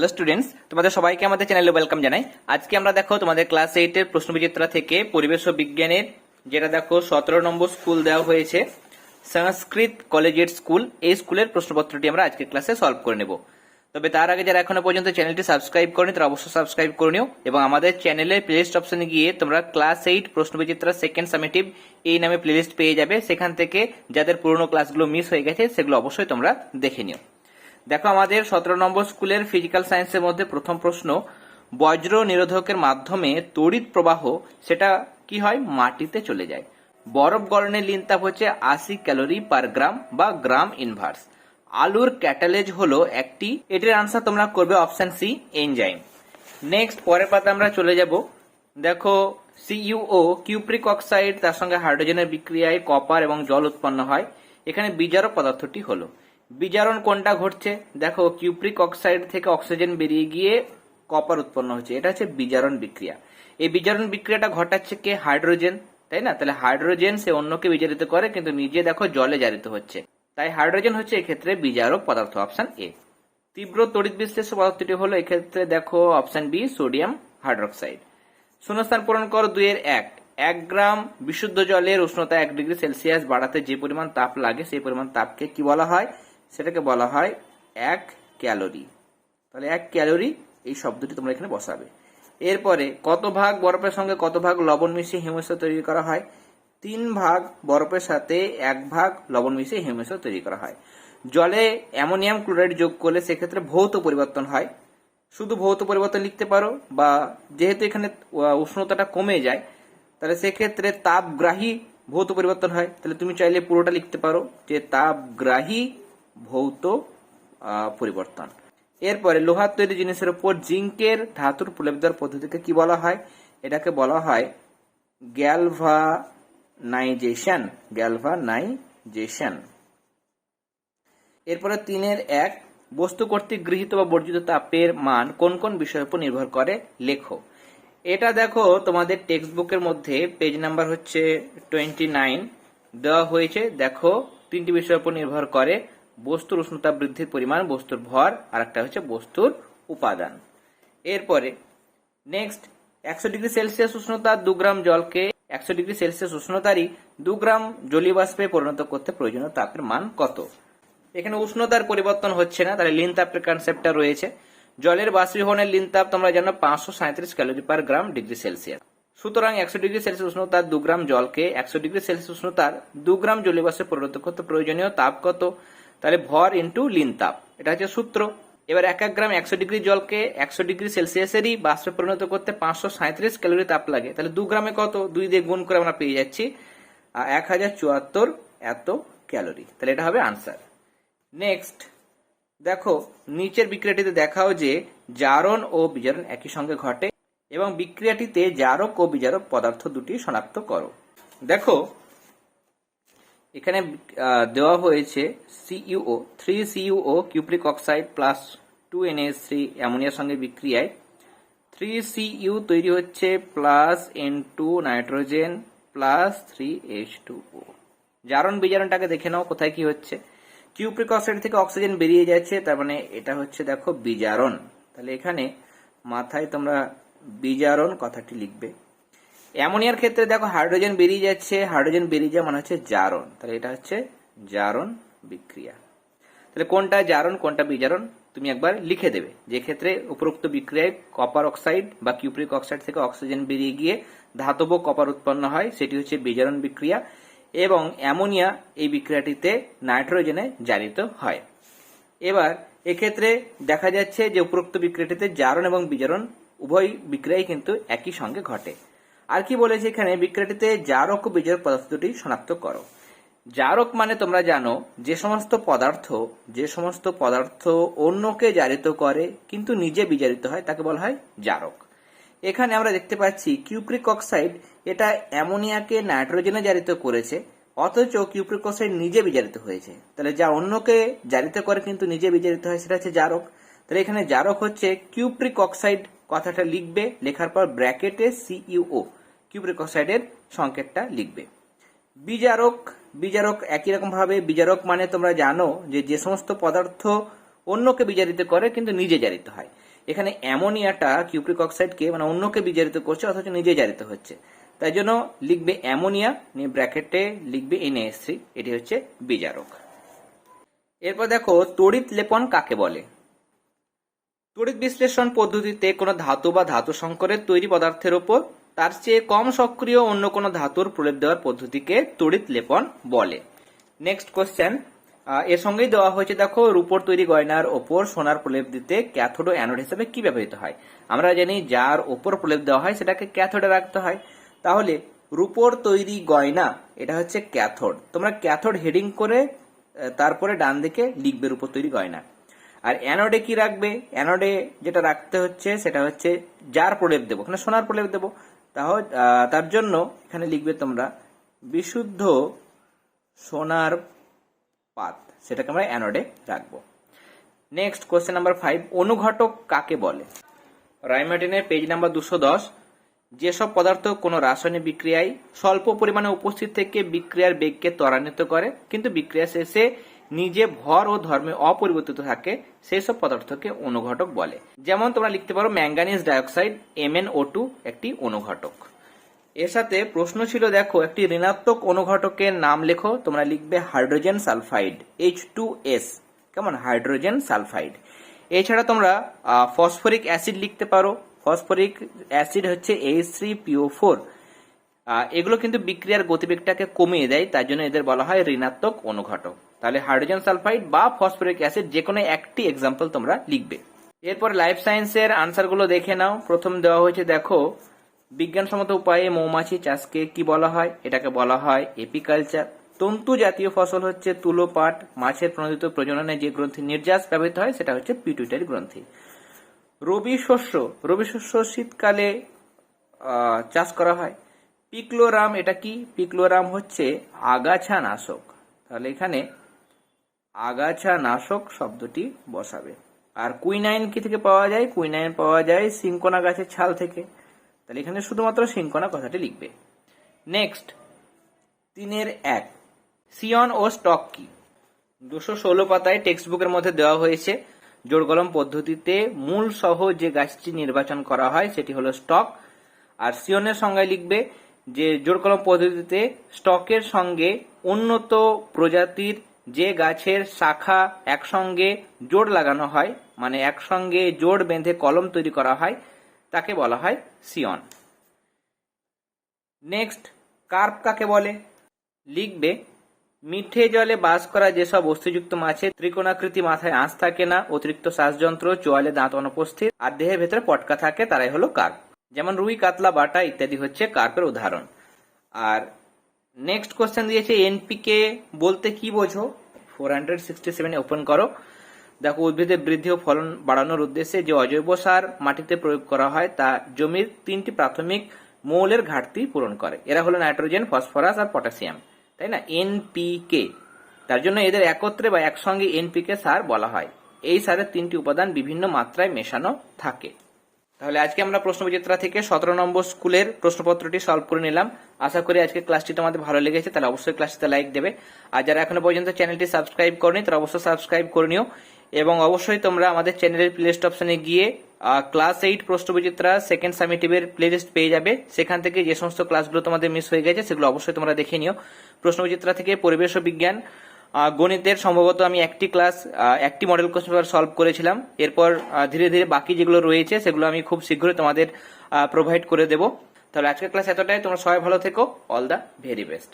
Hello students তোমাদের সবাইকে আমাদের চ্যানেলে ওয়েলকাম জানাই। আজকে আমরা দেখো তোমাদের ক্লাস এইটের প্রশ্নবিচিত্রা থেকে পরিবেশ ও বিজ্ঞানের, যেটা দেখো সতেরো নম্বর স্কুল দেওয়া হয়েছে, সংস্কৃত কলেজের স্কুল এই স্কুলের প্রশ্নপত্রটি আমরা আজকে ক্লাসে সলভ করে নেব। তবে তার আগে যারা এখনও পর্যন্ত চ্যানেলটি সাবস্ক্রাইব করেনি, তারা অবশ্যই সাবস্ক্রাইব করে নিও এবং আমাদের চ্যানেলের প্লেলিস্ট অপশনে গিয়ে তোমরা class eight Proshnobichitra second summative এই নামে প্লেলিস্ট পেয়ে যাবে। সেখান থেকে যাদের পুরনো ক্লাসগুলো মিস হয়ে গেছে, সেগুলো অবশ্যই তোমরা দেখে নিও। দেখো, আমাদের সতেরো নম্বর স্কুলের ফিজিক্যাল সায়েন্সের মধ্যে প্রথম প্রশ্ন, বজ্র নিরোধকের মাধ্যমে তড়িৎ প্রবাহ, সেটা কি হয়? মাটিতে চলে যায়। বরফ গলনের লিনতাপ হচ্ছে আশি ক্যালোরি পার গ্রাম বা গ্রাম ইনভার্স আলুর ক্যাটালেজ হলো একটি, এটির আনসার তোমরা করবে অপশন সি এনজাইম নেক্সট পরের পাতা আমরা চলে যাব। দেখো সিইউও কিউপ্রিক অক্সাইড তার সঙ্গে হাইড্রোজেনের বিক্রিয়ায় কপার এবং জল উৎপন্ন হয়। এখানে বিজারক পদার্থটি হলো। বিজারণ কোনটা ঘটছে? দেখো, কিউপ্রিক অক্সাইড থেকে অক্সিজেন বেরিয়ে গিয়ে কপার উৎপন্ন হচ্ছে। এটা হচ্ছে বিজারণ বিক্রিয়া। এই বিজারণ বিক্রিয়াটা ঘটাচ্ছে কে? হাইড্রোজেন, তাই না? তাহলে হাইড্রোজেন সে অন্যকে বিজারিত করে, কিন্তু নিজে দেখো জলে জারিত হচ্ছে। তাই হাইড্রোজেন হচ্ছে এক্ষেত্রে বিজারক পদার্থ, অপশন এ। তীব্র তড়িৎ বিশ্লেষ্য পদার্থটি হলো এক্ষেত্রে দেখো অপশন বি, সোডিয়াম হাইড্রোক্সাইড। শূন্যস্থান পূরণ করো দুইয়ের এক। এক গ্রাম বিশুদ্ধ জলের উষ্ণতা এক ডিগ্রি সেলসিয়াস বাড়াতে যে পরিমাণ তাপ লাগে, সেই পরিমাণ তাপকে কি বলা হয়? সেটাকে বলা হয় এক ক্যালোরি। তাহলে এক ক্যালোরি এই শব্দটি তোমরা এখানে বসাবে। এরপরে কত ভাগ বরফের সঙ্গে কত ভাগ লবণ মিশিয়ে হিমস্র তৈরি করা হয়? তিন ভাগ বরফের সাথে এক ভাগ লবণ মিশিয়ে হিমস্র তৈরি করা হয়। জলে অ্যামোনিয়াম ক্লোরাইড যোগ করলে সেক্ষেত্রে ভৌত পরিবর্তন হয়। শুধু ভৌত পরিবর্তন লিখতে পারো বা যেহেতু এখানে উষ্ণতাটা কমে যায়, তাহলে সেক্ষেত্রে তাপগ্রাহী ভৌত পরিবর্তন হয়। তাহলে তুমি চাইলে পুরোটা লিখতে পারো যে তাপগ্রাহী ভৌত পরিবর্তন। এরপরে লোহার তৈরি জিনিসের উপর জিঙ্কের ধাতুর প্রলেপ দেওয়ার পদ্ধতিকে কি বলা হয়? এটাকে বলা হয় গ্যালভানাইজেশন গ্যালভানাইজেশন। এরপরে তিনের এক, বস্তু কর্তৃক গৃহীত বা বর্জিত তাপের মান কোন কোন বিষয়ের উপর নির্ভর করে? লেখো। এটা দেখো, তোমাদের টেক্সট বুকের মধ্যে, পেজ নাম্বার হচ্ছে টোয়েন্টি নাইন, দেওয়া হয়েছে, দেখো, তিনটি বিষয়ের উপর নির্ভর করে বস্তুর উষ্ণতা বৃদ্ধির পরিমাণ, বস্তুর ভর আর একটা হচ্ছে বস্তুর উপাদান। এরপরে নেক্সট একশো ডিগ্রি সেলসিয়াস উষ্ণতা দু গ্রাম জলকে একশো ডিগ্রি সেলসিয়াস উষ্ণতারই দু গ্রাম জলীয় বাষ্পে পরিণত করতে প্রয়োজনীয় তাপের মান কত? এখানে উষ্ণতার পরিবর্তন হচ্ছে না, তাহলে লিন তাপের কনসেপ্টটা রয়েছে। জলের বাষ্পীভবনের লিন তাপ তোমরা জানো পাঁচশো সাঁত্রিশ calorie per gram degree Celsius. সুতরাং একশো ডিগ্রি সেলসিয়াস উষ্ণতার দু গ্রাম জলকে একশো ডিগ্রি সেলসিয়াস উষ্ণতার দু গ্রাম জলীয় বাষ্পে পরিণত করতে প্রয়োজনীয় তাপ কত? তাহলে ভর ইন্টু লিন তাপ। এটা হচ্ছে সূত্র। এবার এক এক গ্রাম একশো ডিগ্রি জলকে একশো ডিগ্রি সেলসিয়াসেরই বাষ্পে পরিণত করতে পাঁচশো সাঁত্রিশ ক্যালোরি তাপ লাগে। তাহলে দু গ্রামে কত? দুই দিয়ে গুণ করে আমরা পেয়ে যাচ্ছি এক হাজার চুয়াত্তর এত ক্যালোরি। তাহলে এটা হবে আনসার। নেক্সট, দেখো, নিচের বিক্রিয়াটিতে দেখাও যে জারণ ও বিজারণ একই সঙ্গে ঘটে এবং বিক্রিয়াটিতে জারক ও বিজারক পদার্থ দুটি শনাক্ত করো। দেখো এখানে দেওয়া হয়েছে C U O three C U O cupric oxide plus two N S three অ্যামোনিয়ার সঙ্গে বিক্রিয়ায়। থ্রি সিইউ তৈরি হচ্ছে plus N two nitrogen plus three H two O জারণ বিজারণটাকে দেখে নাও কোথায় কি হচ্ছে। কিউপ্রিক অক্সাইড থেকে অক্সিজেন বেরিয়ে যাচ্ছে, তার মানে এটা হচ্ছে দেখো বিজারণ। তাহলে এখানে মাথায় তোমরা বিজারণ কথাটি লিখবে। অ্যামোনিয়ার ক্ষেত্রে দেখো হাইড্রোজেন বেরিয়ে যাচ্ছে, হাইড্রোজেন বেরিয়ে যাওয়া মানে হচ্ছে জারণ। তাহলে এটা হচ্ছে জারণ বিক্রিয়া। তাহলে কোনটা জারণ, কোনটা বিজারণ? তুমি একবার লিখে দেবে। যে ক্ষেত্রে উপরোক্ত বিক্রিয়ায় কপার অক্সাইড বা কিউপ্রিক অক্সাইড থেকে অক্সিজেন বেরিয়ে গিয়ে ধাতব কপার উৎপন্ন হয়, সেটি হচ্ছে বিজারণ বিক্রিয়া এবং অ্যামোনিয়া এই বিক্রিয়াটিতে নাইট্রোজেনে জারিত হয়। এবার এক্ষেত্রে দেখা যাচ্ছে যে উপরোক্ত বিক্রিয়াটিতে জারণ এবং বিজারণ উভয় বিক্রিয়াই কিন্তু একই সঙ্গে ঘটে। আর কি বলেছে এখানে? বিক্রিয়াটিতে জারক ও বিজারক পদার্থ দুটি শনাক্ত করো। জারক মানে তোমরা জানো, যে সমস্ত পদার্থ, যে সমস্ত পদার্থ অন্যকে জারিত করে, কিন্তু নিজে বিজারিত হয়, তাকে বলা হয় জারক। এখানে আমরা দেখতে পাচ্ছি কিউপ্রিক অক্সাইড, এটা অ্যামোনিয়াকে নাইট্রোজেনে জারিত করেছে, অথচ কিউপ্রিক অক্সাইড নিজে বিজারিত হয়েছে। তাহলে যা অন্যকে জারিত করে, কিন্তু নিজে বিজারিত হয়, সেটা হচ্ছে জারক। তাহলে এখানে জারক হচ্ছে কিউপ্রিক অক্সাইড, কথাটা লিখবে, লেখার পর ব্র্যাকেটে সিইউও কিউপ্রিক অক্সাইডের সংকেতটা লিখবে। বিজারক বিজারক একই রকম ভাবে, বিজারক মানে তোমরা জানো যে যে সমস্ত পদার্থ অন্যকে বিজারিত করে কিন্তু নিজে জারিত হয়। এখানে অ্যামোনিয়াটা কিউপ্রিক অক্সাইডকে মানে অন্যকে বিজারিত করছে, অথচ নিজে জারিত হচ্ছে। তাই জন্য লিখবে অ্যামোনিয়া, নিয়ে ব্র্যাকেটে লিখবে এনএস এটি হচ্ছে বিজারক। এরপর দেখো, তড়িৎ লেপন কাকে বলে? তড়িৎ বিশ্লেষণ পদ্ধতিতে কোনো ধাতু বা ধাতু সংকরের তৈরি পদার্থের উপর তার চেয়ে কম সক্রিয় অন্য কোনো ধাতুর প্রলেপ দেওয়ার পদ্ধতিকে তড়িৎ লেপন বলে। নেক্সট কোশ্চেন এর সঙ্গেই দেওয়া হয়েছে, দেখো, রূপোর তৈরি গয়নার ওপর সোনার প্রলেপ দিতে ক্যাথোড ও অ্যানোড হিসেবে কি ব্যবহৃত হয়? আমরা জানি যার ওপর প্রলেপ দেওয়া হয় সেটাকে ক্যাথোডে রাখতে হয়। তাহলে, রূপোর তৈরি গয়না, এটা হচ্ছে ক্যাথোড। তোমরা ক্যাথোড হেডিং করে তারপরে ডান দিকে লিখবে রূপোর তৈরি গয়না। আর অ্যানোডে কি রাখবে? অ্যানোডে যেটা রাখতে হচ্ছে সেটা হচ্ছে যার প্রলেপ দেবো এখানে সোনার প্রলেপ দেবো। তাহলে তার জন্য এখানে লিখবে তোমরা, বিশুদ্ধ সোনার পাত, সেটাকে আমরা অ্যানোডে রাখব। নেক্সট কোশ্চেন নাম্বার ফাইভ অনুঘটক কাকে বলে? রাইমার্টিনের পেজ নাম্বার দুশো দশ, যেসব পদার্থ কোনো রাসায়নিক বিক্রিয়ায় স্বল্প পরিমাণে উপস্থিত থেকে বিক্রিয়ার বেগকে ত্বরান্বিত করে, কিন্তু বিক্রিয়া শেষে নিজে ভর ও ধর্মে অপরিবর্তিত থাকে সেই সব পদার্থকে অনুঘটক বলে। যেমন তোমরা লিখতে পারো, ম্যাঙ্গানিজ ডাইঅক্সাইড, এমএনও টু একটি অনুঘটক। এর সাথে প্রশ্ন ছিল, দেখো, একটি ঋণাত্মক অনুঘটকের নাম লেখো, তোমরা লিখবে hydrogen sulphide, H two S, কেমন? Hydrogen sulphide. এছাড়া তোমরা ফসফরিক অ্যাসিড লিখতে পারো, ফসফরিক অ্যাসিড হচ্ছে H three P O four এগুলো কিন্তু বিক্রিয়ার গতিবেগটাকে কমিয়ে দেয় তার জন্য এদের বলা হয় ঋণাত্মক অনুঘটক। তাহলে হাইড্রোজেন সালফাইড বা ফসফরিক অ্যাসিড যে কোনো একটি এক্সাম্পল তোমরা লিখবে। এরপর লাইফ সায়েন্সের আনসারগুলো দেখে নাও। প্রথম দেওয়া হয়েছে, দেখো, বিজ্ঞানসম্মত উপায়ে মৌমাছি চাষকে কি বলা হয়? এটাকে বলা হয় এপিকালচার তন্তু জাতীয় ফসল হচ্ছে তুলো পাট, মাছের প্রণোদিত প্রজননে যে গ্রন্থি নির্যাস ব্যবহৃত হয়, সেটা হচ্ছে পিটুইটারি গ্রন্থি। রবি শস্য রবি শস্য শীতকালে চাষ করা হয়। পিক্লোরাম এটা কি? পিক্লোরাম হচ্ছে আগাছা নাশক তাহলে এখানে আগাছা নাশক শব্দটি বসাবে। আর কুইনাইন কি থেকে পাওয়া যায়? কুইনাইন পাওয়া যায় সিঙ্কোনা গাছের ছাল থেকে। তাহলে এখানে শুধুমাত্র সিঙ্কোনা কথাটি লিখবে। নেক্সট তিনের এক। সিয়ন ও স্টক কি? দুশো ষোলো পাতায় টেক্সট বুকের মধ্যে দেওয়া হয়েছে, জোর কলম পদ্ধতিতে মূল সহ যে গাছটি নির্বাচন করা হয় সেটি হলো স্টক। আর সিয়নের সংজ্ঞায় লিখবে যে জোর কলম পদ্ধতিতে স্টকের সঙ্গে উন্নত প্রজাতির যে গাছের শাখা একসঙ্গে জোড় লাগানো হয় মানে একসঙ্গে জোড় বেঁধে কলম তৈরি করা হয়, তাকে বলা হয় সিয়ন। নেক্সট, কার্প কাকে বলে? লিখবে, মিঠে জলে বাস করা যেসব বস্তুযুক্ত মাছের ত্রিকোণাকৃতি মাথায় আঁশ থাকে না, অতিরিক্ত শ্বাসযন্ত্র, চোয়ালে দাঁত অনুপস্থিত, আর দেহের ভেতরে পটকা থাকে, তারাই হলো কার্প। যেমন রুই, কাতলা, বাটা ইত্যাদি হচ্ছে কার্পের উদাহরণ। আর নেক্সট কোশ্চেন দিয়েছে এনপিকে বলতে কি বোঝো? Four hundred sixty seven open করো। দেখো, উদ্ভিদের বৃদ্ধি ও ফলন বাড়ানোর উদ্দেশ্যে যে অজৈব সার মাটিতে প্রয়োগ করা হয়, তা জমির তিনটি প্রাথমিক মৌলের ঘাটতি পূরণ করে। এরা হলো নাইট্রোজেন, ফসফরাস আর পটাশিয়াম, তাই না? এনপিকে তার জন্য এদের একত্রে বা একসঙ্গে এনপিকে সার বলা হয়। এই সারের তিনটি উপাদান বিভিন্ন মাত্রায় মেশানো থাকে। তাহলে আজকে আমরা প্রশ্নবিচিত্রা থেকে সতেরো নম্বর স্কুলের প্রশ্নপত্রটি সলভ করে নিলাম। আশা করি আজকে ক্লাসটি তোমাদের ভালো লেগেছে, তাহলে অবশ্যই ক্লাসটিতে লাইক দেবে। আর যারা এখনও পর্যন্ত চ্যানেলটি সাবস্ক্রাইব করনি, তারা অবশ্যই সাবস্ক্রাইব করে নিও। এবং অবশ্যই তোমরা আমাদের চ্যানেলের প্লেলিস্ট অপশনে গিয়ে ক্লাস এইট প্রশ্নবিচিত্রা সেকেন্ড সামিটিভের প্লেলিস্ট পেয়ে যাবে। সেখান থেকে যে সমস্ত ক্লাসগুলো তোমাদের মিস হয়ে গেছে, সেগুলো অবশ্যই তোমরা দেখে নিও। প্রশ্নবিচিত্রা থেকে পরিবেশ ও বিজ্ঞান গণিতের সম্ভবত আমি একটি ক্লাস একটি মডেল কোশ্চেন পেপার সলভ করেছিলাম। এরপর ধীরে ধীরে বাকি যেগুলো রয়েছে, সেগুলো আমি খুব শীঘ্রই তোমাদের প্রোভাইড করে দেব। তাহলে আজকের ক্লাস এতটাই। তোমরা সবাই ভালো থেকো। All the very best